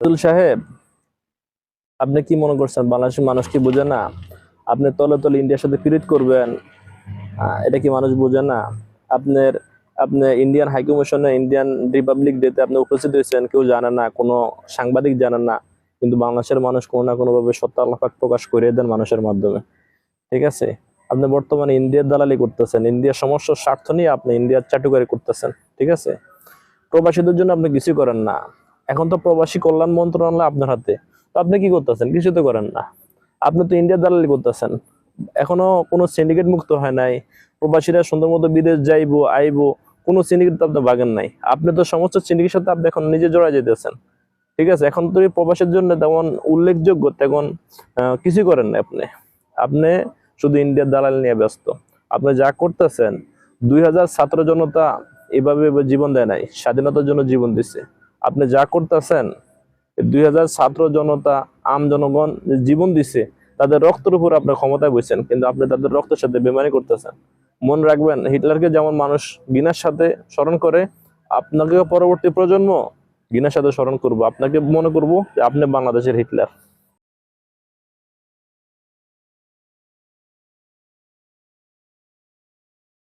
আব্দুল সাহেব, আপনি কি মনে করছেন বাংলাদেশের মানুষ কি বোঝে না? আপনি তলে তলে ইন্ডিয়ার সাথে ফিরিত করবেন এটা কি মানুষ বোঝে না? আপনার, আপনি ইন্ডিয়ান হাই কমিশনে ইন্ডিয়ান রিপাবলিক ডেতে আপনি উপস্থিত হয়েছেন, কেউ জানে না, কোনো সাংবাদিক জানে না, কিন্তু বাংলাদেশের মানুষ কোনো না কোনো ভাবে সত্য আল্লাপাক প্রকাশ করিয়ে দেন মানুষের মাধ্যমে। ঠিক আছে? আপনি বর্তমানে ইন্ডিয়ার দালালি করতেছেন, ইন্ডিয়ার সমস্ত স্বার্থ নিয়ে আপনি ইন্ডিয়ার চাটুকারি করতেছেন। ঠিক আছে? প্রবাসীদের জন্য আপনি কিছু করেন না। এখন তো প্রবাসী কল্যাণ মন্ত্রণালয় আপনার হাতে। তো আপনি কি করতেছেন? কিছু তো করেন না। আপনি তো ইন্ডিয়ার দালালি করতেছেন। এখনও কোনো সিন্ডিকেট মুক্ত হয় নাই। প্রবাসীরা সুন্দর মতো বিদেশ যাইবো, আইবো, কোনো সিন্ডিকেট তো আপনি বাগেন নাই। আপনি তো সমস্ত সিন্ডিকেটের সাথে আপনি এখন নিজে জড়া যেতেছেন। ঠিক আছে? এখন তো প্রবাসের জন্য তেমন উল্লেখযোগ্য, তেমন কিছুই করেন না আপনি। আপনি শুধু ইন্ডিয়ার দালাল নিয়ে ব্যস্ত। আপনি যা করতেছেন, দুই হাজার ছাত্র জনতা এভাবে জীবন দেয় নাই, স্বাধীনতার জন্য জীবন দিচ্ছে আপনি যা করতেছেন দুই হাজার ছাত্র জনতা, আম জনগণ জীবন দিছে, তাদের রক্তের উপর আপনি ক্ষমতায় বসছেন কিন্তু আপনি তাদের রক্তের সাথে বেমারি করতেছেন। মনে রাখবেন, হিটলারকে যেমন মানুষ বিনার সাথে স্মরণ করে আপনাকে পরবর্তী প্রজন্ম বিনার সাথে স্মরণ করব। আপনাকে মনে করব যে আপনি বাংলাদেশের হিটলার।